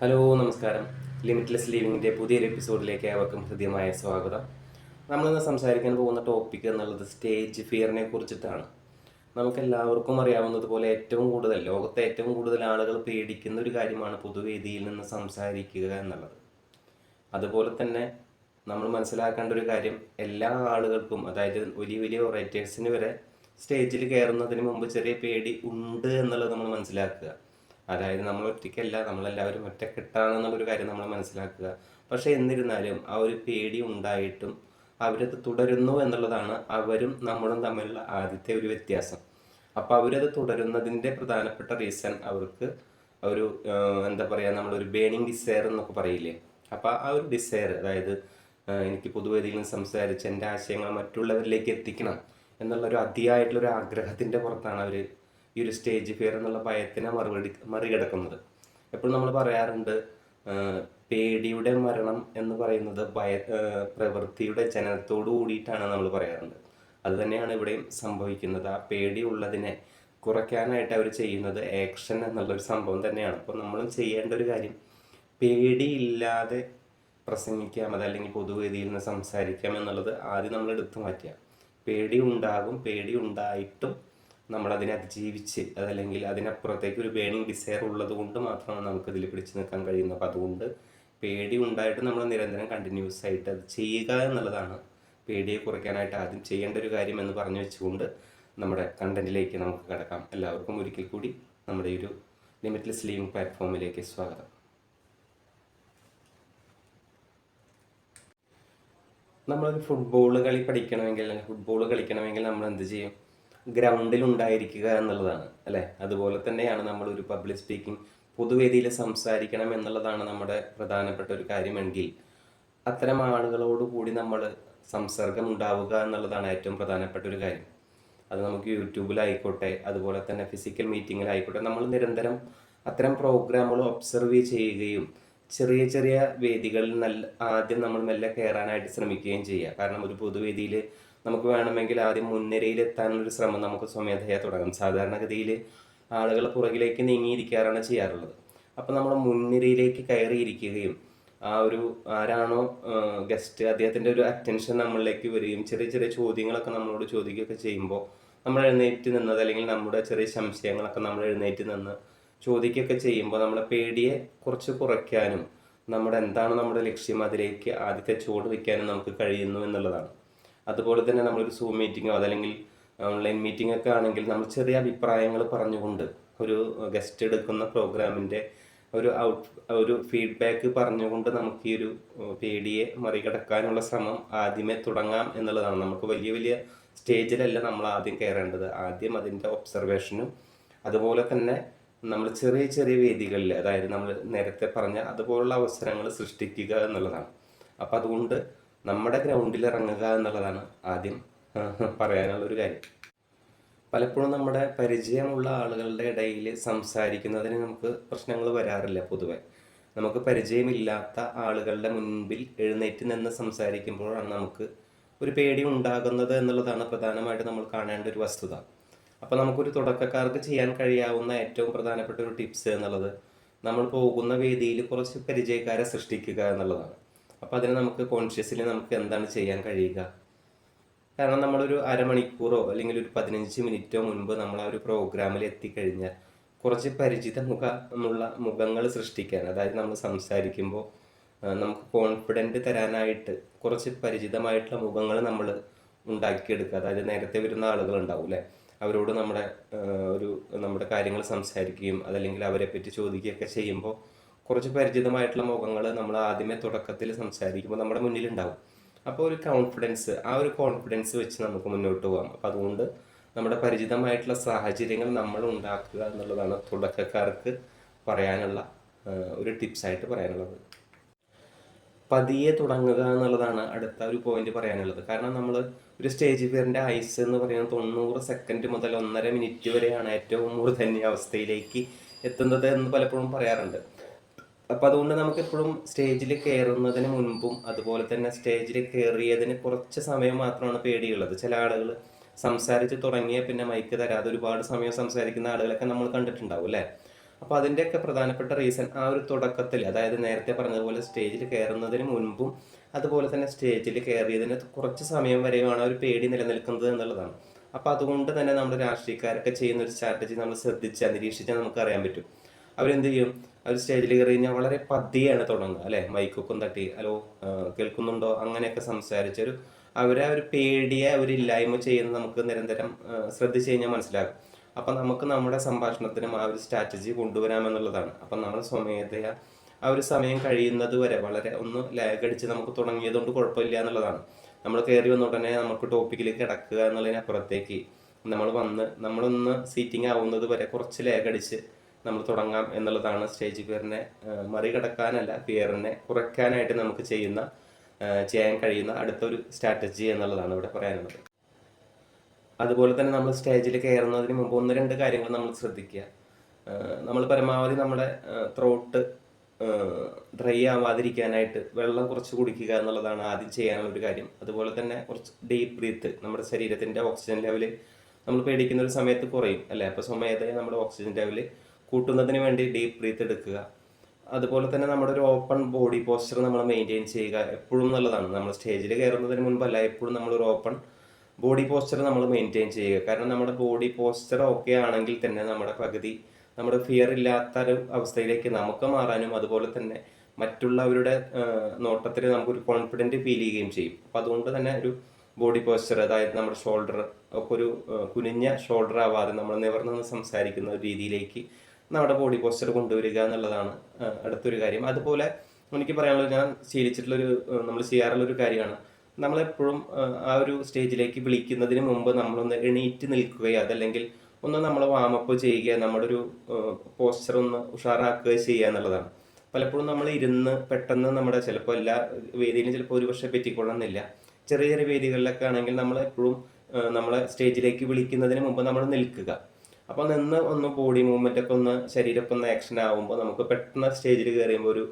Hello നമസ്കാരം. Limitless ലിവിങ്ങിന്റെ പുതിയൊരു എപ്പിസോഡിലേക്ക് ഏവർക്കും ഹൃദ്യമായ സ്വാഗതം. നമ്മളിന്ന് സംസാരിക്കാൻ പോകുന്ന ടോപ്പിക് എന്നുള്ളത് സ്റ്റേജ് ഫിയറിനെ കുറിച്ചിട്ടാണ്. നമുക്ക് എല്ലാവർക്കും അറിയാവുന്നതുപോലെ ഏറ്റവും കൂടുതൽ ലോകത്തെ ഏറ്റവും കൂടുതൽ ആളുകൾ പേടിക്കുന്ന ഒരു കാര്യമാണ് പൊതുവേദിയിൽ നിന്ന് സംസാരിക്കുക എന്നുള്ളത്. അതുപോലെ തന്നെ നമ്മൾ മനസ്സിലാക്കേണ്ട ഒരു കാര്യം എല്ലാ ആളുകൾക്കും അതായത് വലിയ വലിയ ഒറേറ്റേഴ്സിന് വരെ സ്റ്റേജിൽ കയറുന്നതിന് മുമ്പ് ചെറിയ പേടി ഉണ്ട് എന്നുള്ളത് നമ്മൾ മനസ്സിലാക്കുക. അതായത് നമ്മൾ ഒറ്റയ്ക്കല്ല നമ്മളെല്ലാവരും ഒറ്റക്കെട്ടാണെന്നുള്ളൊരു കാര്യം നമ്മൾ മനസ്സിലാക്കുക. പക്ഷേ എന്നിരുന്നാലും ആ ഒരു പേടി ഉണ്ടായിട്ടും അവരത് തുടരുന്നു എന്നുള്ളതാണ് അവരും നമ്മളും തമ്മിലുള്ള ആദ്യത്തെ ഒരു വ്യത്യാസം. അപ്പോൾ അവരത് തുടരുന്നതിന്റെ പ്രധാനപ്പെട്ട റീസൺ അവർക്ക് ഒരു എന്താ പറയുക നമ്മളൊരു ബേണിങ് ഡിസയർ എന്നൊക്കെ പറയില്ലേ? അപ്പോൾ ആ ഒരു ഡിസയർ അതായത് എനിക്ക് പൊതുവേദിയിൽ സംസാരിച്ച് എന്റെ ആശയങ്ങൾ മറ്റുള്ളവരിലേക്ക് എത്തിക്കണം എന്നുള്ളൊരു അതിയായിട്ടുള്ളൊരു ആഗ്രഹത്തിന്റെ പുറത്താണ് അവർ ഈ ഒരു സ്റ്റേജ് ഫിയർ എന്നുള്ള ഭയത്തിനെ മറുപടി മറികടക്കുന്നത്. എപ്പോഴും നമ്മൾ പറയാറുണ്ട് പേടിയുടെ മരണം എന്ന് പറയുന്നത് ഭയ പ്രവൃത്തിയുടെ ജനനത്തോടു കൂടിയിട്ടാണ് നമ്മൾ പറയാറുണ്ട്. അതുതന്നെയാണ് ഇവിടെയും സംഭവിക്കുന്നത്. ആ പേടി ഉള്ളതിനെ കുറയ്ക്കാനായിട്ട് അവർ ചെയ്യുന്നത് ആക്ഷൻ എന്നുള്ളൊരു സംഭവം തന്നെയാണ്. അപ്പോൾ നമ്മളും ചെയ്യേണ്ട ഒരു കാര്യം പേടിയില്ലാതെ പ്രസംഗിക്കാം അതല്ലെങ്കിൽ പൊതുവേദിയിൽ നിന്ന് സംസാരിക്കാം എന്നുള്ളത് ആദ്യം നമ്മൾ എടുത്തു മാറ്റുക. പേടി ഉണ്ടാകും പേടി ഉണ്ടായിട്ടും നമ്മൾ അതിനെ അതിജീവിച്ച് അതല്ലെങ്കിൽ അതിനപ്പുറത്തേക്ക് ഒരു ബേണിംഗ് ഡിസയർ ഉള്ളത് കൊണ്ട് മാത്രമാണ് നമുക്കതിൽ പിടിച്ചു നിൽക്കാൻ കഴിയുന്നത്. അപ്പോൾ അതുകൊണ്ട് പേടി ഉണ്ടായിട്ട് നമ്മൾ നിരന്തരം കണ്ടിന്യൂസ് ആയിട്ട് അത് ചെയ്യുക എന്നുള്ളതാണ്. പേടിയെ കുറയ്ക്കാനായിട്ട് ആദ്യം ചെയ്യേണ്ട ഒരു കാര്യം എന്ന് പറഞ്ഞു വെച്ചുകൊണ്ട് നമ്മുടെ കണ്ടന്റിലേക്ക് നമുക്ക് കിടക്കാം. എല്ലാവർക്കും ഒരിക്കൽ കൂടി നമ്മുടെ ഒരു ലിമിറ്റ്ലെസ് ലീവിംഗ് പ്ലാറ്റ്ഫോമിലേക്ക് സ്വാഗതം. നമ്മളൊരു ഫുട്ബോൾ കളി പഠിക്കണമെങ്കിൽ അല്ലെങ്കിൽ ഫുട്ബോൾ കളിക്കണമെങ്കിൽ നമ്മൾ എന്ത് ചെയ്യും? ഗ്രൗണ്ടിൽ ഉണ്ടായിരിക്കുക എന്നുള്ളതാണ് അല്ലേ? അതുപോലെ തന്നെയാണ് നമ്മൾ ഒരു പബ്ലിക് സ്പീക്കിംഗ് പൊതുവേദിയിൽ സംസാരിക്കണം എന്നുള്ളതാണ് നമ്മുടെ പ്രധാനപ്പെട്ട ഒരു കാര്യമെങ്കിൽ അത്തരം ആളുകളോട് കൂടി നമ്മൾ സംസർഗം ഉണ്ടാവുക എന്നുള്ളതാണ് ഏറ്റവും പ്രധാനപ്പെട്ട ഒരു കാര്യം. അത് നമുക്ക് യൂട്യൂബിലായിക്കോട്ടെ അതുപോലെ തന്നെ ഫിസിക്കൽ മീറ്റിങ്ങിലായിക്കോട്ടെ നമ്മൾ നിരന്തരം അത്തരം പ്രോഗ്രാമുകൾ ഒബ്സർവ് ചെയ്യുകയും ചെറിയ ചെറിയ വേദികളിൽ നല്ല ആദ്യം നമ്മൾ മെല്ലെ കയറാനായിട്ട് ശ്രമിക്കുകയും ചെയ്യുക. കാരണം ഒരു പൊതുവേദിയിൽ നമുക്ക് വേണമെങ്കിൽ ആദ്യം മുൻനിരയിൽ എത്താനുള്ളൊരു ശ്രമം നമുക്ക് സ്വമേധയാ തുടങ്ങാം. സാധാരണഗതിയിൽ ആളുകൾ പുറകിലേക്ക് നീങ്ങിയിരിക്കാറാണ് ചെയ്യാറുള്ളത്. അപ്പോൾ നമ്മൾ മുൻനിരയിലേക്ക് കയറിയിരിക്കുകയും ആ ഒരു ആരാണോ ഗസ്റ്റ് അദ്ദേഹത്തിന്റെ ഒരു അറ്റൻഷൻ നമ്മളിലേക്ക് വരികയും ചെറിയ ചെറിയ ചോദ്യങ്ങളൊക്കെ നമ്മളോട് ചോദിക്കുകയൊക്കെ ചെയ്യുമ്പോൾ നമ്മൾ എഴുന്നേറ്റ് നിന്നത് അല്ലെങ്കിൽ നമ്മുടെ ചെറിയ സംശയങ്ങളൊക്കെ നമ്മൾ എഴുന്നേറ്റ് നിന്ന് ചോദിക്കുകയൊക്കെ ചെയ്യുമ്പോൾ നമ്മളെ പേടിയെ കുറച്ച് കുറയ്ക്കാനും നമ്മുടെ എന്താണ് നമ്മുടെ ലക്ഷ്യം അതിലേക്ക് ആദ്യത്തെ ചുവട് വയ്ക്കാനും നമുക്ക് കഴിയുന്നു എന്നുള്ളതാണ്. അതുപോലെ തന്നെ നമ്മളൊരു സൂം മീറ്റിങ്ങോ അതല്ലെങ്കിൽ ഓൺലൈൻ മീറ്റിംഗ് ഒക്കെ ആണെങ്കിൽ നമ്മൾ ചെറിയ അഭിപ്രായങ്ങൾ പറഞ്ഞുകൊണ്ട് ഒരു ഗസ്റ്റ് എടുക്കുന്ന പ്രോഗ്രാമിന്റെ ഒരു ഔട്ട് ഒരു ഫീഡ്ബാക്ക് പറഞ്ഞുകൊണ്ട് നമുക്ക് ഈ ഒരു പേടിയെ മറികടക്കാനുള്ള ശ്രമം ആദ്യമേ തുടങ്ങാം എന്നുള്ളതാണ്. നമുക്ക് വലിയ വലിയ സ്റ്റേജിലല്ല നമ്മൾ ആദ്യം കയറേണ്ടത്. ആദ്യം അതിന്റെ ഒബ്സർവേഷനും അതുപോലെ തന്നെ നമ്മൾ ചെറിയ ചെറിയ വേദികളിൽ അതായത് നമ്മൾ നേരത്തെ പറഞ്ഞ അതുപോലുള്ള അവസരങ്ങൾ സൃഷ്ടിക്കുക എന്നുള്ളതാണ്. അപ്പം അതുകൊണ്ട് നമ്മുടെ ഗ്രൗണ്ടിൽ ഇറങ്ങുക എന്നുള്ളതാണ് ആദ്യം പറയാനുള്ള ഒരു കാര്യം. പലപ്പോഴും നമ്മുടെ പരിചയമുള്ള ആളുകളുടെ ഇടയിൽ സംസാരിക്കുന്നതിന് നമുക്ക് പ്രശ്നങ്ങൾ വരാറില്ല പൊതുവെ. നമുക്ക് പരിചയമില്ലാത്ത ആളുകളുടെ മുൻപിൽ എഴുന്നേറ്റ് നിന്ന് സംസാരിക്കുമ്പോഴാണ് നമുക്ക് ഒരു പേടി ഉണ്ടാകുന്നത് എന്നുള്ളതാണ് പ്രധാനമായിട്ട് നമ്മൾ കാണേണ്ട ഒരു വസ്തുത. അപ്പോൾ നമുക്കൊരു തുടക്കക്കാർക്ക് ചെയ്യാൻ കഴിയാവുന്ന ഏറ്റവും പ്രധാനപ്പെട്ട ഒരു ടിപ്സ് എന്നുള്ളത് നമ്മൾ പോകുന്ന വേദിയിൽ കുറച്ച് പരിചയക്കാരെ സൃഷ്ടിക്കുക എന്നുള്ളതാണ്. അപ്പോൾ അതിന് നമുക്ക് കോൺഷ്യസ്ലി നമുക്ക് എന്താണ് ചെയ്യാൻ കഴിയുക? കാരണം നമ്മളൊരു അരമണിക്കൂറോ അല്ലെങ്കിൽ ഒരു പതിനഞ്ച് മിനിറ്റോ മുൻപ് നമ്മൾ ആ ഒരു പ്രോഗ്രാമിൽ എത്തിക്കഴിഞ്ഞാൽ കുറച്ച് പരിചിത മുഖമുള്ള മുഖങ്ങൾ സൃഷ്ടിക്കാൻ അതായത് നമ്മൾ സംസാരിക്കുമ്പോൾ നമുക്ക് കോൺഫിഡന്റ് തരാനായിട്ട് കുറച്ച് പരിചിതമായിട്ടുള്ള മുഖങ്ങൾ നമ്മൾ ഉണ്ടാക്കിയെടുക്കുക. അതായത് നേരത്തെ വരുന്ന ആളുകൾ ഉണ്ടാവും അല്ലേ അവരോട് നമ്മുടെ ഒരു നമ്മുടെ കാര്യങ്ങൾ സംസാരിക്കുകയും അതല്ലെങ്കിൽ അവരെ പറ്റി ചോദിക്കുകയൊക്കെ ചെയ്യുമ്പോൾ കുറച്ച് പരിചിതമായിട്ടുള്ള മുഖങ്ങൾ നമ്മൾ ആദ്യമേ തുടക്കത്തിൽ സംസാരിക്കുമ്പോൾ നമ്മുടെ മുന്നിലുണ്ടാവും. അപ്പോൾ ഒരു കോൺഫിഡൻസ് ആ ഒരു കോൺഫിഡൻസ് വെച്ച് നമുക്ക് മുന്നോട്ട് പോകാം അപ്പോൾ അതുകൊണ്ട് നമ്മുടെ പരിചിതമായിട്ടുള്ള സാഹചര്യങ്ങൾ നമ്മൾ ഉണ്ടാക്കുക എന്നുള്ളതാണ് തുടക്കക്കാർക്ക് പറയാനുള്ള ഒരു ടിപ്സായിട്ട് പറയാനുള്ളത്. പതിയെ തുടങ്ങുക എന്നുള്ളതാണ് അടുത്ത ഒരു പോയിന്റ് പറയാനുള്ളത്. കാരണം നമ്മൾ ഒരു സ്റ്റേജ് ഫിയറിന്റെ ഐസ് എന്ന് പറയുന്നത് തൊണ്ണൂറ് സെക്കൻഡ് മുതൽ ഒന്നര മിനിറ്റ് വരെയാണ് ഏറ്റവും മൂർധന്യ അവസ്ഥയിലേക്ക് എത്തുന്നത് എന്ന് പലപ്പോഴും പറയാറുണ്ട്. അപ്പോൾ അതുകൊണ്ട് നമുക്ക് എപ്പോഴും സ്റ്റേജിൽ കയറുന്നതിന് മുൻപും അതുപോലെ തന്നെ സ്റ്റേജിൽ കയറിയതിന് കുറച്ച് സമയം മാത്രമാണ് പേടിയുള്ളത്. ചില ആളുകൾ സംസാരിച്ച് തുടങ്ങിയ പിന്നെ മൈക്ക് തരാതെ ഒരുപാട് സമയം സംസാരിക്കുന്ന ആളുകളൊക്കെ നമ്മൾ കണ്ടിട്ടുണ്ടാവും അല്ലേ? അപ്പോൾ അതിന്റെയൊക്കെ പ്രധാനപ്പെട്ട റീസൺ ആ ഒരു തുടക്കത്തിൽ അതായത് നേരത്തെ പറഞ്ഞതുപോലെ സ്റ്റേജിൽ കയറുന്നതിന് മുൻപും അതുപോലെ തന്നെ സ്റ്റേജിൽ കയറിയതിന് കുറച്ച് സമയം വരെയുമാണ് ഒരു പേടി നിലനിൽക്കുന്നത് എന്നുള്ളതാണ്. അപ്പോൾ അതുകൊണ്ട് തന്നെ നമ്മുടെ രാഷ്ട്രീയക്കാരൊക്കെ ചെയ്യുന്ന ഒരു സ്ട്രാറ്റജി നമ്മൾ ശ്രദ്ധിച്ച് നിരീക്ഷിച്ചാൽ നമുക്ക് അറിയാൻ പറ്റും. അവരെന്ത് ചെയ്യും? അവർ സ്റ്റേജിൽ കയറി കഴിഞ്ഞാൽ വളരെ പതിയാണ് തുടങ്ങുക അല്ലേ? മൈക്കൊക്കും തട്ടി ഹലോ ആ, കേൾക്കുന്നുണ്ടോ? അങ്ങനെയൊക്കെ സംസാരിച്ചൊരു അവരെ ആ ഒരു പേടിയെ അവരില്ലായ്മ ചെയ്യുന്നത് നമുക്ക് നിരന്തരം ശ്രദ്ധിച്ച് കഴിഞ്ഞാൽ മനസ്സിലാകും. അപ്പം നമുക്ക് നമ്മുടെ സംഭാഷണത്തിനും ആ ഒരു സ്ട്രാറ്റജി കൊണ്ടുവരാമെന്നുള്ളതാണ് അപ്പം നമ്മൾ സ്വമേധയാ ആ ഒരു സമയം കഴിയുന്നത് വരെ വളരെ ഒന്ന് ലാഗ് അടിച്ച് നമുക്ക് തുടങ്ങിയതുകൊണ്ട് കുഴപ്പമില്ല എന്നുള്ളതാണ്. നമ്മൾ കയറി വന്ന ഉടനെ നമുക്ക് ടോപ്പിക്കിലേക്ക് കിടക്കുക എന്നുള്ളതിനപ്പുറത്തേക്ക് നമ്മൾ വന്ന് നമ്മളൊന്ന് സീറ്റിംഗ് ആവുന്നത് വരെ കുറച്ച് ലാഗ് അടിച്ച് നമ്മൾ തുടങ്ങാം എന്നുള്ളതാണ് സ്റ്റേജ് ഫിയറിനെ മറികടക്കാനല്ല ഫിയറിനെ കുറയ്ക്കാനായിട്ട് നമുക്ക് ചെയ്യുന്ന ചെയ്യാൻ കഴിയുന്ന അടുത്തൊരു സ്ട്രാറ്റജി എന്നുള്ളതാണ് ഇവിടെ പറയാനുള്ളത്. അതുപോലെ തന്നെ നമ്മൾ സ്റ്റേജിൽ കയറുന്നതിന് മുമ്പ് ഒന്ന് രണ്ട് കാര്യങ്ങൾ നമ്മൾ ശ്രദ്ധിക്കുക. നമ്മൾ പരമാവധി നമ്മുടെ ത്രോട്ട് ഡ്രൈ ആവാതിരിക്കാനായിട്ട് വെള്ളം കുറച്ച് കുടിക്കുക എന്നുള്ളതാണ് ആദ്യം ചെയ്യാനുള്ള ഒരു കാര്യം. അതുപോലെ തന്നെ കുറച്ച് ഡീപ്പ് ബ്രീത്ത് നമ്മുടെ ശരീരത്തിന്റെ ഓക്സിജൻ ലെവൽ നമ്മൾ പേടിക്കുന്ന ഒരു സമയത്ത് കുറയും അല്ലേ? അപ്പോൾ സ്വമേധയെ നമ്മുടെ ഓക്സിജൻ ലെവൽ കൂട്ടുന്നതിന് വേണ്ടി ഡീപ്പ് ബ്രീത്ത് എടുക്കുക. അതുപോലെ തന്നെ നമ്മുടെ ഒരു ഓപ്പൺ ബോഡി പോസ്ചർ നമ്മൾ മെയിന്റെയിൻ ചെയ്യുക എപ്പോഴും നല്ലതാണ്. നമ്മൾ സ്റ്റേജിൽ കയറുന്നതിന് മുൻപല്ല എപ്പോഴും നമ്മളൊരു ഓപ്പൺ ബോഡി പോസ്ചർ നമ്മൾ മെയിന്റെയിൻ ചെയ്യുക. കാരണം നമ്മുടെ ബോഡി പോസ്ചർ ഓക്കെ ആണെങ്കിൽ തന്നെ നമ്മുടെ പകുതി നമ്മുടെ ഫിയർ ഇല്ലാത്ത ഒരു അവസ്ഥയിലേക്ക് നമുക്ക് മാറാനും അതുപോലെ തന്നെ മറ്റുള്ളവരുടെ നോട്ടത്തിൽ നമുക്കൊരു കോൺഫിഡന്റ് ഫീൽ ചെയ്യുകയും ചെയ്യും. അപ്പോൾ അതുകൊണ്ട് തന്നെ ഒരു ബോഡി പോസ്ചർ അതായത് നമ്മുടെ ഷോൾഡർ ഒക്കെ ഒരു കുനിഞ്ഞ ഷോൾഡർ ആവാതെ നമ്മൾ നിവർന്ന് സംസാരിക്കുന്ന ഒരു രീതിയിലേക്ക് നമ്മുടെ ബോഡി പോസ്ചർ കൊണ്ടുവരിക എന്നുള്ളതാണ് അടുത്തൊരു കാര്യം. അതുപോലെ എനിക്ക് പറയാനുള്ളത് ഞാൻ ശീലിച്ചിട്ടുള്ളൊരു നമ്മൾ ചെയ്യാറുള്ള ഒരു കാര്യമാണ്. നമ്മളെപ്പോഴും ആ ഒരു സ്റ്റേജിലേക്ക് വിളിക്കുന്നതിന് മുമ്പ് നമ്മളൊന്ന് എണീറ്റ് നിൽക്കുകയോ അതല്ലെങ്കിൽ ഒന്ന് നമ്മൾ വാമപ്പ് ചെയ്യുക നമ്മുടെ ഒരു പോസ്ചർ ഒന്ന് ഉഷാറാക്കുക ചെയ്യുക എന്നുള്ളതാണ്. പലപ്പോഴും നമ്മൾ ഇരുന്ന് പെട്ടെന്ന് നമ്മുടെ ചിലപ്പോൾ എല്ലാ വേദിയിലും ചിലപ്പോൾ ഒരു പക്ഷേ പറ്റിക്കൊള്ളണമെന്നില്ല ചെറിയ ചെറിയ വേദികളിലൊക്കെ ആണെങ്കിൽ നമ്മൾ എപ്പോഴും നമ്മളെ സ്റ്റേജിലേക്ക് വിളിക്കുന്നതിന് മുമ്പ് നമ്മൾ നിൽക്കുക. അപ്പോൾ നിന്ന് ഒന്ന് ബോഡി മൂവ്മെന്റ് ഒക്കെ ഒന്ന് ശരീരമൊക്കെ ഒന്ന് ആക്ഷൻ ആകുമ്പോൾ നമുക്ക് പെട്ടെന്ന് സ്റ്റേജിൽ കയറിയുമ്പോൾ ഒരു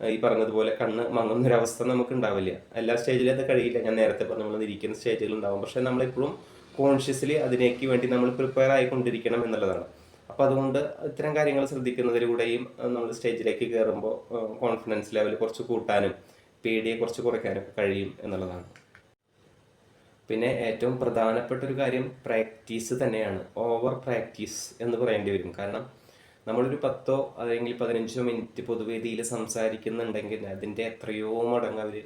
ഈ പറഞ്ഞതുപോലെ കണ്ണ് മങ്ങുന്ന ഒരു അവസ്ഥ നമുക്ക് ഉണ്ടാവില്ല. എല്ലാ സ്റ്റേജിലും അത് കഴിയില്ല. ഞാൻ നേരത്തെ പറഞ്ഞു നമ്മൾ ഇരിക്കുന്ന സ്റ്റേജുകൾ ഉണ്ടാവും. പക്ഷെ നമ്മളിപ്പോഴും കോൺഷ്യസ്ലി അതിനേക്ക് വേണ്ടി നമ്മൾ പ്രിപ്പയർ ആയിക്കൊണ്ടിരിക്കണം എന്നുള്ളതാണ്. അപ്പോൾ അതുകൊണ്ട് ഇത്തരം കാര്യങ്ങൾ ശ്രദ്ധിക്കുന്നതിലൂടെയും നമ്മൾ സ്റ്റേജിലേക്ക് കയറുമ്പോൾ കോൺഫിഡൻസ് ലെവൽ കുറച്ച് കൂട്ടാനും പേടിയെ കുറച്ച് കുറയ്ക്കാനും കഴിയും എന്നുള്ളതാണ്. പിന്നെ ഏറ്റവും പ്രധാനപ്പെട്ട ഒരു കാര്യം പ്രാക്ടീസ് തന്നെയാണ്. ഓവർ പ്രാക്ടീസ് എന്ന് പറയേണ്ടി വരും. കാരണം നമ്മളൊരു പത്തോ അല്ലെങ്കിൽ പതിനഞ്ചോ മിനിറ്റ് പൊതുവേദിയിൽ സംസാരിക്കുന്നുണ്ടെങ്കിൽ അതിന്റെ എത്രയോ മടങ്ങ് അവർ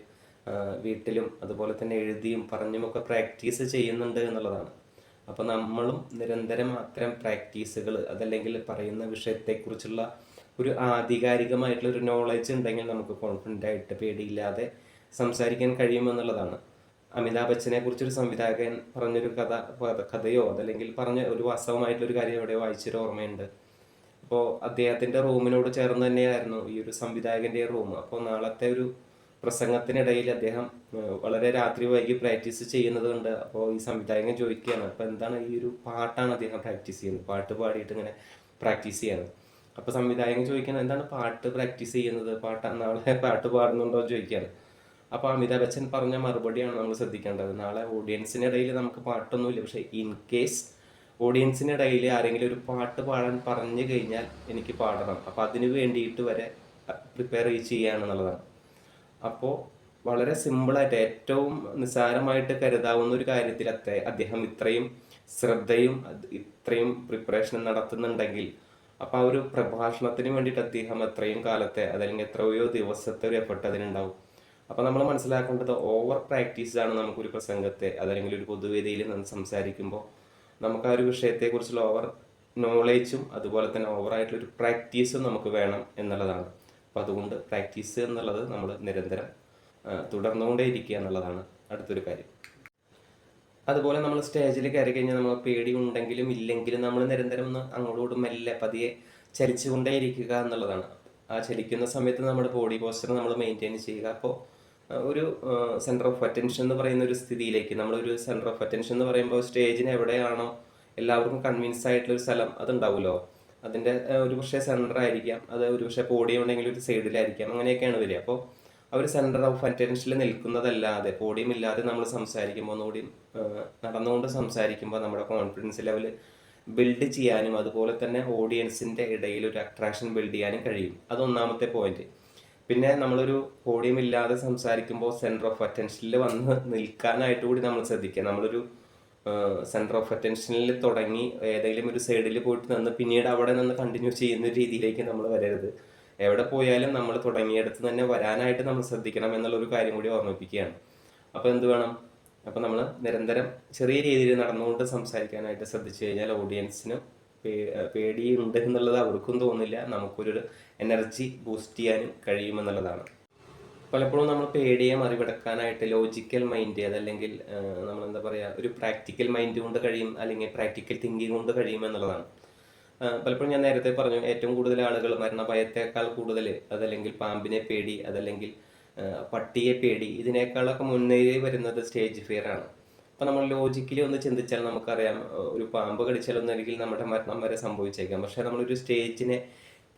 വീട്ടിലും അതുപോലെ തന്നെ എഴുതിയും പറഞ്ഞുമൊക്കെ പ്രാക്ടീസ് ചെയ്യുന്നുണ്ട് എന്നുള്ളതാണ്. അപ്പോൾ നമ്മളും നിരന്തരം അത്തരം പ്രാക്ടീസുകൾ അതല്ലെങ്കിൽ പറയുന്ന വിഷയത്തെക്കുറിച്ചുള്ള ഒരു ആധികാരികമായിട്ടുള്ള ഒരു നോളജ് ഉണ്ടെങ്കിൽ നമുക്ക് കോൺഫിഡന്റ് ആയിട്ട് പേടിയില്ലാതെ സംസാരിക്കാൻ കഴിയുമെന്നുള്ളതാണ്. അമിതാഭ് ബച്ചനെ കുറിച്ചൊരു സംവിധായകൻ പറഞ്ഞൊരു കഥ കഥ- കഥയോ അതല്ലെങ്കിൽ പറഞ്ഞ ഒരു വാസ്തവമായിട്ടുള്ള ഒരു കാര്യം എവിടെയോ വായിച്ചൊരു ഓർമ്മയുണ്ട്. അപ്പോൾ അദ്ദേഹത്തിന്റെ റൂമിനോട് ചേർന്ന് തന്നെയായിരുന്നു ഈ ഒരു സംവിധായകന്റെ റൂം. അപ്പോൾ നാളത്തെ ഒരു പ്രസംഗത്തിനിടയിൽ അദ്ദേഹം വളരെ രാത്രി വൈകി പ്രാക്ടീസ് ചെയ്യുന്നത് കൊണ്ട് അപ്പോൾ ഈ സംവിധായകൻ ചോദിക്കുകയാണ് അപ്പോൾ എന്താണ് ഈ ഒരു പാട്ടാണ് അദ്ദേഹം പ്രാക്ടീസ് ചെയ്യുന്നത്? പാട്ട് പാടിയിട്ട് ഇങ്ങനെ പ്രാക്ടീസ് ചെയ്യാണ്. അപ്പോൾ സംവിധായകൻ ചോദിക്കുന്നത് എന്താണ് പാട്ട് പ്രാക്ടീസ് ചെയ്യുന്നത്? പാട്ട് നാളെ പാട്ട് പാടുന്നുണ്ടോ? ചോദിക്കുകയാണ്. അപ്പോൾ അമിതാഭ് ബച്ചൻ പറഞ്ഞ മറുപടിയാണ് നമ്മൾ ശ്രദ്ധിക്കേണ്ടത്. നാളെ ഓഡിയൻസിനിടയിൽ നമുക്ക് പാട്ടൊന്നുമില്ല. പക്ഷേ ഇൻ കേസ് ഓഡിയൻസിനിടയിൽ ആരെങ്കിലും ഒരു പാട്ട് പാടാൻ പറഞ്ഞു കഴിഞ്ഞാൽ എനിക്ക് പാടണം. അപ്പോൾ അതിന് വേണ്ടിയിട്ട് വരെ പ്രിപ്പയർ ചെയ്യുകയാണെന്നുള്ളതാണ് അപ്പോൾ വളരെ സിമ്പിളായിട്ട് ഏറ്റവും നിസ്സാരമായിട്ട് കരുതാവുന്ന ഒരു കാര്യത്തിൽ അദ്ദേഹം ഇത്രയും ശ്രദ്ധയും ഇത്രയും പ്രിപ്പറേഷൻ നടത്തുന്നുണ്ടെങ്കിൽ അപ്പോൾ ആ ഒരു പ്രഭാഷണത്തിന് വേണ്ടിയിട്ട് അദ്ദേഹം എത്രയും കാലത്തെ അതല്ലെങ്കിൽ എത്രയോ ദിവസത്തെ ഒരു എഫർട്ട് അതിനുണ്ടാവും. അപ്പോൾ നമ്മൾ മനസ്സിലാക്കേണ്ടത് ഓവർ പ്രാക്ടീസാണ് നമുക്കൊരു പ്രസംഗത്തെ അതല്ലെങ്കിൽ ഒരു പൊതുവേദിയിൽ നമ്മൾ സംസാരിക്കുമ്പോൾ നമുക്ക് ആ ഒരു വിഷയത്തെക്കുറിച്ചുള്ള ഓവർ നോളേജും അതുപോലെ തന്നെ ഓവറായിട്ടുള്ള ഒരു പ്രാക്ടീസും നമുക്ക് വേണം എന്നുള്ളതാണ്. അപ്പോൾ അതുകൊണ്ട് പ്രാക്ടീസ് എന്നുള്ളത് നമ്മൾ നിരന്തരം തുടർന്നുകൊണ്ടേ ഇരിക്കുക എന്നുള്ളതാണ് അടുത്തൊരു കാര്യം. അതുപോലെ നമ്മൾ സ്റ്റേജിൽ കയറി കഴിഞ്ഞാൽ നമ്മൾ പേടി ഉണ്ടെങ്കിലും ഇല്ലെങ്കിലും നമ്മൾ നിരന്തരം ഒന്ന് അങ്ങോട്ടും മെല്ലെ പതിയെ ചലിച്ചുകൊണ്ടേ ഇരിക്കുക എന്നുള്ളതാണ്. ആ ചലിക്കുന്ന സമയത്ത് നമ്മുടെ ബോഡി പോസ്ചർ നമ്മൾ മെയിന്റെയിൻ ചെയ്യുക. അപ്പോൾ ഒരു സെന്റർ ഓഫ് അറ്റൻഷൻ എന്ന് പറയുന്ന ഒരു സ്ഥിതിയിലേക്ക് നമ്മളൊരു സെന്റർ ഓഫ് അറ്റൻഷൻ എന്ന് പറയുമ്പോൾ സ്റ്റേജിന് എവിടെയാണോ എല്ലാവർക്കും കൺവിൻസ് ആയിട്ടുള്ള ഒരു സ്ഥലം അതുണ്ടാവുമല്ലോ. അതിന്റെ ഒരു പക്ഷേ സെന്റർ ആയിരിക്കാം അത് ഒരു പക്ഷേ പോഡിയം ഉണ്ടെങ്കിൽ ഒരു സൈഡിലായിരിക്കാം അങ്ങനെയൊക്കെയാണ് വരിക. അപ്പോൾ അവർ സെന്റർ ഓഫ് അറ്റൻഷനിൽ നിൽക്കുന്നതല്ലാതെ പോഡിയം ഇല്ലാതെ നമ്മൾ സംസാരിക്കുമ്പോൾ ഒന്നുകൂടി നടന്നുകൊണ്ട് സംസാരിക്കുമ്പോൾ നമ്മുടെ കോൺഫിഡൻസ് ലെവൽ ബിൽഡ് ചെയ്യാനും അതുപോലെ തന്നെ ഓഡിയൻസിന്റെ ഇടയിൽ ഒരു അട്രാക്ഷൻ ബിൽഡ് ചെയ്യാനും കഴിയും. അത് ഒന്നാമത്തെ പോയിന്റ് പിന്നെ നമ്മളൊരു പോഡിയം ഇല്ലാതെ സംസാരിക്കുമ്പോൾ സെന്റർ ഓഫ് അറ്റൻഷനിൽ വന്ന് നിൽക്കാനായിട്ട് കൂടി നമ്മൾ ശ്രദ്ധിക്കുക. നമ്മളൊരു സെന്റർ ഓഫ് അറ്റൻഷനിൽ തുടങ്ങി ഏതെങ്കിലും ഒരു സൈഡിൽ പോയിട്ട് നിന്ന് പിന്നീട് അവിടെ നിന്ന് കണ്ടിന്യൂ ചെയ്യുന്ന രീതിയിലേക്ക് നമ്മൾ വരരുത്. എവിടെ പോയാലും നമ്മൾ തുടങ്ങിയിടത്ത് തന്നെ വരാനായിട്ട് നമ്മൾ ശ്രദ്ധിക്കണം എന്നുള്ളൊരു കാര്യം കൂടി ഓർമ്മിപ്പിക്കുകയാണ്. അപ്പോൾ എന്ത് വേണം? അപ്പോൾ നമ്മൾ നിരന്തരം ചെറിയ രീതിയിൽ നടന്നുകൊണ്ട് സംസാരിക്കാനായിട്ട് ശ്രദ്ധിച്ചു കഴിഞ്ഞാൽ ഓഡിയൻസിന് പേടിയുണ്ട് എന്നുള്ളത് അവർക്കും തോന്നില്ല നമുക്കൊരു എനർജി ബൂസ്റ്റ് ചെയ്യാനും കഴിയുമെന്നുള്ളതാണ്. പലപ്പോഴും നമ്മൾ പേടിയെ മറികടക്കാനായിട്ട് ലോജിക്കൽ മൈൻഡ് അതല്ലെങ്കിൽ നമ്മൾ എന്താ പറയുക ഒരു പ്രാക്ടിക്കൽ മൈൻഡ് കൊണ്ട് കഴിയും അല്ലെങ്കിൽ പ്രാക്ടിക്കൽ തിങ്കിങ് കൊണ്ട് കഴിയും എന്നുള്ളതാണ്. പലപ്പോഴും ഞാൻ നേരത്തെ പറഞ്ഞു ഏറ്റവും കൂടുതൽ ആളുകൾ മരണഭയത്തേക്കാൾ കൂടുതൽ അതല്ലെങ്കിൽ പാമ്പിനെ പേടി അതല്ലെങ്കിൽ പട്ടിയെ പേടി ഇതിനേക്കാളൊക്കെ മുന്നേറി വരുന്നത് സ്റ്റേജ് ഫിയർ ആണ്. അപ്പോൾ നമ്മൾ ലോജിക്കലി ഒന്ന് ചിന്തിച്ചാൽ നമുക്കറിയാം ഒരു പാമ്പ് കടിച്ചാലൊന്നല്ലെങ്കിൽ നമ്മുടെ മരണം വരെ സംഭവിച്ചേക്കാം. പക്ഷേ നമ്മളൊരു സ്റ്റേജിനെ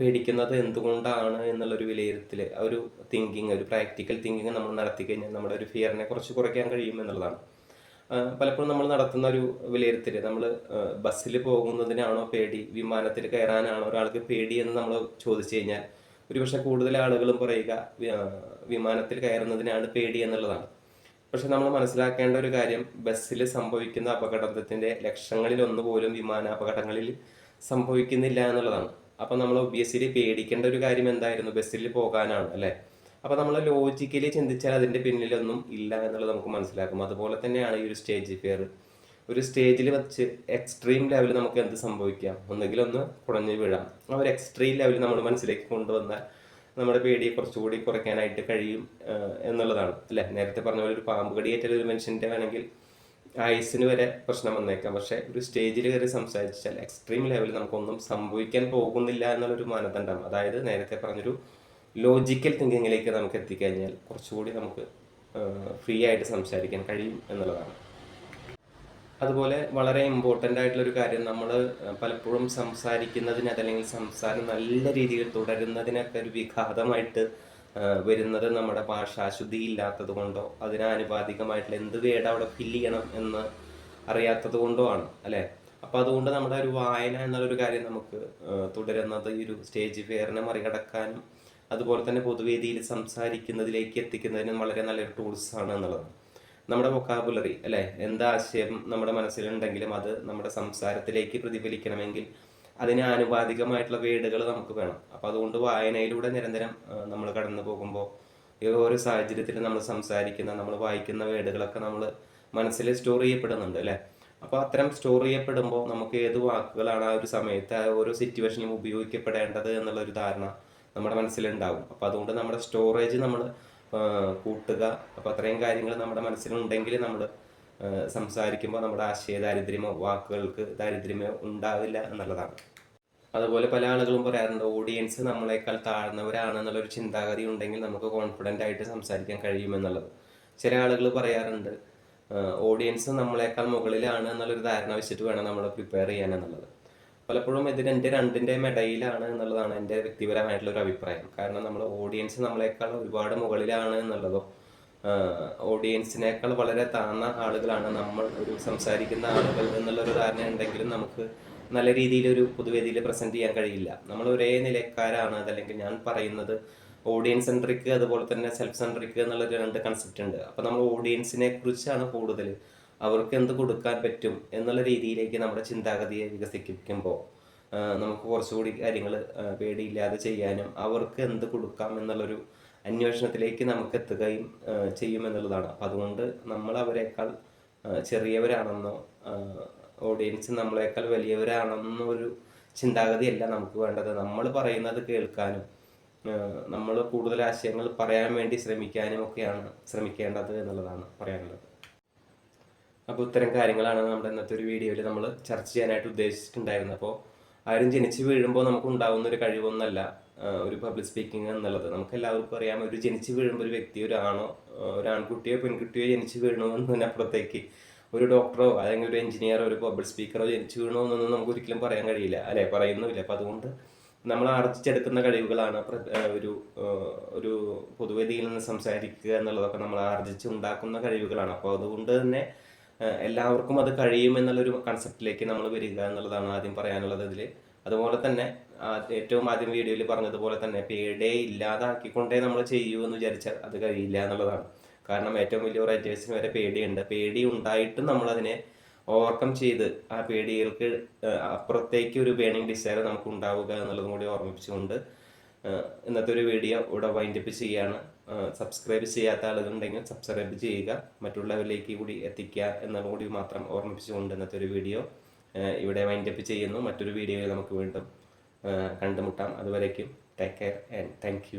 പേടിക്കുന്നത് എന്തുകൊണ്ടാണ് എന്നുള്ളൊരു വിലയിരുത്തൽ ഒരു തിങ്കിങ് ഒരു പ്രാക്ടിക്കൽ തിങ്കിങ് നമ്മൾ നടത്തി കഴിഞ്ഞാൽ നമ്മുടെ ഒരു ഫിയറിനെ കുറച്ച് കുറയ്ക്കാൻ കഴിയും എന്നുള്ളതാണ്. പലപ്പോഴും നമ്മൾ നടത്തുന്ന ഒരു വിലയിരുത്തൽ നമ്മൾ ബസ്സിൽ പോകുന്നതിനാണോ പേടി വിമാനത്തിൽ കയറാനാണോ ഒരാൾക്ക് പേടി എന്ന് നമ്മൾ ചോദിച്ചു കഴിഞ്ഞാൽ ഒരുപക്ഷെ കൂടുതൽ ആളുകളും പറയുക വിമാനത്തിൽ കയറുന്നതിനാണ് പേടി എന്നുള്ളതാണ്. പക്ഷെ നമ്മൾ മനസ്സിലാക്കേണ്ട ഒരു കാര്യം ബസ്സിൽ സംഭവിക്കുന്ന അപകടത്തിന്റെ ലക്ഷങ്ങളിൽ ഒന്ന് പോലും വിമാന അപകടങ്ങളിൽ സംഭവിക്കുന്നില്ല എന്നുള്ളതാണ്. അപ്പം നമ്മൾ ഒബിയസ്ലി പേടിക്കേണ്ട ഒരു കാര്യം എന്തായിരുന്നു? ബസ്സിൽ പോകാനാണ് അല്ലേ? അപ്പോൾ നമ്മൾ ലോജിക്കലി ചിന്തിച്ചാൽ അതിന്റെ പിന്നിലൊന്നും ഇല്ല എന്നുള്ളത് നമുക്ക് മനസ്സിലാക്കും. അതുപോലെ തന്നെയാണ് ഈ ഒരു സ്റ്റേജ് ഫിയർ ഒരു സ്റ്റേജിൽ വെച്ച് എക്സ്ട്രീം ലെവലിൽ നമുക്ക് എന്ത് സംഭവിക്കാം? ഒന്നുകിൽ ഒന്ന് കുടഞ്ഞു വീഴാം. ആ ഒരു എക്സ്ട്രീം ലെവൽ നമ്മൾ മനസ്സിലേക്ക് കൊണ്ടുവന്നാൽ നമ്മുടെ പേടിയെ കുറച്ചുകൂടി കുറയ്ക്കാനായിട്ട് കഴിയും എന്നുള്ളതാണ്. അല്ലേ? നേരത്തെ പറഞ്ഞ പോലെ ഒരു പാമ്പ് കടിയേറ്റ ഒരു മനുഷ്യന്റെ വേണമെങ്കിൽ ആയുസിന് വരെ പ്രശ്നം വന്നേക്കാം. പക്ഷേ ഒരു സ്റ്റേജിൽ കയറി സംസാരിച്ചാൽ എക്സ്ട്രീം ലെവലിൽ നമുക്കൊന്നും സംഭവിക്കാൻ പോകുന്നില്ല എന്നുള്ളൊരു മാനദണ്ഡം. അതായത് നേരത്തെ പറഞ്ഞൊരു ലോജിക്കൽ തിങ്കിങ്ങിലേക്ക് നമുക്ക് എത്തിക്കഴിഞ്ഞാൽ കുറച്ചുകൂടി നമുക്ക് ഫ്രീ ആയിട്ട് സംസാരിക്കാൻ കഴിയും എന്നുള്ളതാണ്. അതുപോലെ വളരെ ഇമ്പോർട്ടന്റ് ആയിട്ടുള്ള ഒരു കാര്യം നമ്മൾ പലപ്പോഴും സംസാരിക്കുന്നതിന് അതല്ലെങ്കിൽ സംസാരം നല്ല രീതിയിൽ തുടരുന്നതിനൊക്കെ ഒരു വിഘാതമായിട്ട് വരുന്നത് നമ്മുടെ ഭാഷാശുദ്ധി ഇല്ലാത്തത് കൊണ്ടോ അതിനാനുപാതികമായിട്ടുള്ള എന്ത് വേട അവിടെ ഫില്ല് ചെയ്യണം എന്ന് അറിയാത്തത് കൊണ്ടോ ആണ് അല്ലേ? അപ്പോൾ അതുകൊണ്ട് നമ്മുടെ ഒരു വായന എന്നുള്ളൊരു കാര്യം നമുക്ക് തുടരുന്നത് ഈ ഒരു സ്റ്റേജ് ഫെയറിനെ മറികടക്കാനും അതുപോലെ തന്നെ പൊതുവേദിയിൽ സംസാരിക്കുന്നതിലേക്ക് എത്തിക്കുന്നതിനും വളരെ നല്ലൊരു ടൂൾസ് ആണ് എന്നുള്ളതാണ് നമ്മുടെ വൊക്കാബുലറി അല്ലേ? എന്താശയം നമ്മുടെ മനസ്സിലുണ്ടെങ്കിലും അത് നമ്മുടെ സംസാരത്തിലേക്ക് പ്രതിഫലിക്കണമെങ്കിൽ അതിന് ആനുപാതികമായിട്ടുള്ള വേഡുകൾ നമുക്ക് വേണം. അപ്പോൾ അതുകൊണ്ട് വായനയിലൂടെ നിരന്തരം നമ്മൾ കടന്നു പോകുമ്പോൾ ഈ ഓരോ സാഹചര്യത്തിൽ നമ്മൾ സംസാരിക്കുന്ന നമ്മൾ വായിക്കുന്ന വേഡുകളൊക്കെ നമ്മൾ മനസ്സിൽ സ്റ്റോർ ചെയ്യപ്പെടുന്നുണ്ട് അല്ലേ? അപ്പോൾ അത്തരം സ്റ്റോർ ചെയ്യപ്പെടുമ്പോൾ നമുക്ക് ഏത് വാക്കുകളാണ് ആ ഒരു സമയത്ത് ആ ഓരോ സിറ്റുവേഷനിലും ഉപയോഗിക്കപ്പെടേണ്ടത് എന്നുള്ള ഒരു ധാരണ നമ്മുടെ മനസ്സിലുണ്ടാവും. അപ്പോൾ അതുകൊണ്ട് നമ്മുടെ സ്റ്റോറേജ് നമ്മൾ കൂട്ടുക. അപ്പോൾ അത്രയും കാര്യങ്ങൾ നമ്മുടെ മനസ്സിലുണ്ടെങ്കിൽ നമ്മൾ സംസാരിക്കുമ്പോൾ നമ്മുടെ ആശയ ദാരിദ്ര്യമോ വാക്കുകൾക്ക് ദാരിദ്ര്യമോ ഉണ്ടാവില്ല എന്നുള്ളതാണ്. അതുപോലെ പല ആളുകളും പറയാറുണ്ട് ഓഡിയൻസ് നമ്മളെക്കാൾ താഴ്ന്നവരാണ് എന്നുള്ളൊരു ചിന്താഗതി ഉണ്ടെങ്കിൽ നമുക്ക് കോൺഫിഡന്റ് ആയിട്ട് സംസാരിക്കാൻ കഴിയുമെന്നുള്ളത് ചില ആളുകൾ പറയാറുണ്ട് ഓഡിയൻസ് നമ്മളെക്കാൾ മുകളിലാണ് എന്നുള്ളൊരു ധാരണ വെച്ചിട്ട് വേണം നമ്മൾ പ്രിപ്പയർ ചെയ്യാൻ എന്നുള്ളത്. പലപ്പോഴും ഇത് എന്റെ രണ്ടിന്റെയും ഇടയിലാണ് എന്നുള്ളതാണ് എന്റെ വ്യക്തിപരമായിട്ടുള്ള ഒരു അഭിപ്രായം. കാരണം നമ്മൾ ഓഡിയൻസ് നമ്മളെക്കാൾ ഒരുപാട് മുകളിലാണ് എന്നുള്ളതോ ഓഡിയൻസിനേക്കാൾ വളരെ താഴ്ന്ന ആളുകളാണ് നമ്മൾ ഒരു സംസാരിക്കുന്ന ആളുകൾ എന്നുള്ളൊരു ധാരണ ഉണ്ടെങ്കിലും നമുക്ക് നല്ല രീതിയിൽ ഒരു പൊതുവേദിയിൽ പ്രസന്റ് ചെയ്യാൻ കഴിയില്ല. നമ്മൾ ഒരേ നിലക്കാരാണ് അതല്ലെങ്കിൽ ഞാൻ പറയുന്നത് ഓഡിയൻസ് സെൻട്രിക് അതുപോലെ തന്നെ സെൽഫ് സെൻട്രിക് എന്നുള്ള രണ്ട് കൺസെപ്റ്റ് ഉണ്ട്. അപ്പോൾ നമ്മൾ ഓഡിയൻസിനെ കുറിച്ചാണ് കൂടുതൽ അവർക്ക് എന്ത് കൊടുക്കാൻ പറ്റും എന്നുള്ള രീതിയിലേക്ക് നമ്മുടെ ചിന്താഗതിയെ വികസിപ്പിക്കുമ്പോൾ നമുക്ക് കുറച്ചുകൂടി കാര്യങ്ങൾ പേടിയില്ലാതെ ചെയ്യാനും അവർക്ക് എന്ത് കൊടുക്കാം എന്നുള്ളൊരു അന്വേഷണത്തിലേക്ക് നമുക്ക് എത്തുകയും ചെയ്യുമെന്നുള്ളതാണ് അപ്പം അതുകൊണ്ട് നമ്മൾ അവരെക്കാൾ ചെറിയവരാണെന്നോ ഓഡിയൻസ് നമ്മളെക്കാൾ വലിയവരാണെന്നോ ഒരു ചിന്താഗതിയല്ല നമുക്ക് വേണ്ടത്. നമ്മൾ പറയുന്നത് കേൾക്കാനും നമ്മൾ കൂടുതൽ ആശയങ്ങൾ പറയാൻ വേണ്ടി ശ്രമിക്കാനും ഒക്കെയാണ് ശ്രമിക്കേണ്ടത് എന്നുള്ളതാണ് പറയാനുള്ളത്. അപ്പോൾ ഇത്തരം കാര്യങ്ങളാണ് നമ്മുടെ ഇന്നത്തെ ഒരു വീഡിയോയിൽ നമ്മൾ ചർച്ച ചെയ്യാനായിട്ട് ഉദ്ദേശിച്ചിട്ടുണ്ടായിരുന്നത്. അപ്പോൾ ആരും ജനിച്ച് വീഴുമ്പോൾ നമുക്ക് ഉണ്ടാകുന്ന ഒരു കഴിവൊന്നല്ല ഒരു പബ്ലിക് സ്പീക്കിംഗ് എന്നുള്ളത്. നമുക്ക് എല്ലാവർക്കും അറിയാം ഒരു ജനിച്ച് വീഴുമ്പോൾ ഒരു വ്യക്തി ഒരു ഒരു ആൺകുട്ടിയോ പെൺകുട്ടിയോ ജനിച്ച് വീണു എന്നതിനപ്പുറത്തേക്ക് ഒരു ഡോക്ടറോ അല്ലെങ്കിൽ ഒരു എഞ്ചിനീയറോ ഒരു പബ്ലിക് സ്പീക്കറോ ജനിച്ച് വീണു എന്നൊന്നും നമുക്ക് ഒരിക്കലും പറയാൻ കഴിയില്ല. അല്ലെ? പറയുന്നുമില്ല. അപ്പം അതുകൊണ്ട് നമ്മൾ ആർജിച്ചെടുക്കുന്ന കഴിവുകളാണ് ഒരു ഒരു പൊതുവേദിയിൽ നിന്ന് സംസാരിക്കുക എന്നുള്ളതൊക്കെ നമ്മൾ ആർജിച്ച് ഉണ്ടാക്കുന്ന കഴിവുകളാണ്. അപ്പോൾ അതുകൊണ്ട് തന്നെ എല്ലാവർക്കും അത് കഴിയുമെന്നുള്ളൊരു കൺസെപ്റ്റിലേക്ക് നമ്മൾ വരിക എന്നുള്ളതാണ് ആദ്യം പറയാനുള്ളത് ഇതിൽ അതുപോലെ തന്നെ ഏറ്റവും ആദ്യം വീഡിയോയിൽ പറഞ്ഞതുപോലെ തന്നെ പേടിയെ ഇല്ലാതാക്കിക്കൊണ്ടേ നമ്മൾ ചെയ്യൂ എന്ന് വിചാരിച്ചാൽ അത് കഴിയില്ല എന്നുള്ളതാണ്. കാരണം ഏറ്റവും വലിയ റൈറ്റേഴ്സിന് വരെ പേടിയുണ്ട്. പേടി ഉണ്ടായിട്ടും നമ്മളതിനെ ഓവർകം ചെയ്ത് ആ പേടികൾക്ക് അപ്പുറത്തേക്ക് ഒരു ബേണിംഗ് ഡിസൈർ നമുക്ക് ഉണ്ടാവുക എന്നുള്ളതും കൂടി ഓർമ്മിപ്പിച്ചുകൊണ്ട് ഇന്നത്തെ ഒരു വീഡിയോ ഇവിടെ വൈൻഡപ്പ് ചെയ്യാണ്. സബ്സ്ക്രൈബ് ചെയ്യാത്ത ആളുകളുണ്ടെങ്കിൽ സബ്സ്ക്രൈബ് ചെയ്യുക. മറ്റുള്ളവരിലേക്ക് കൂടി എത്തിക്കുക എന്നുള്ള കൂടി മാത്രം ഓർമ്മിപ്പിച്ചുകൊണ്ട് ഇന്നത്തെ ഒരു വീഡിയോ ഇവിടെ വൈൻഡപ്പ് ചെയ്യുന്നു. മറ്റൊരു വീഡിയോയിൽ നമുക്ക് വീണ്ടും കണ്ടുമുട്ടാം. അതുവരേക്കും ടേക്ക് കെയർ ആൻഡ് താങ്ക്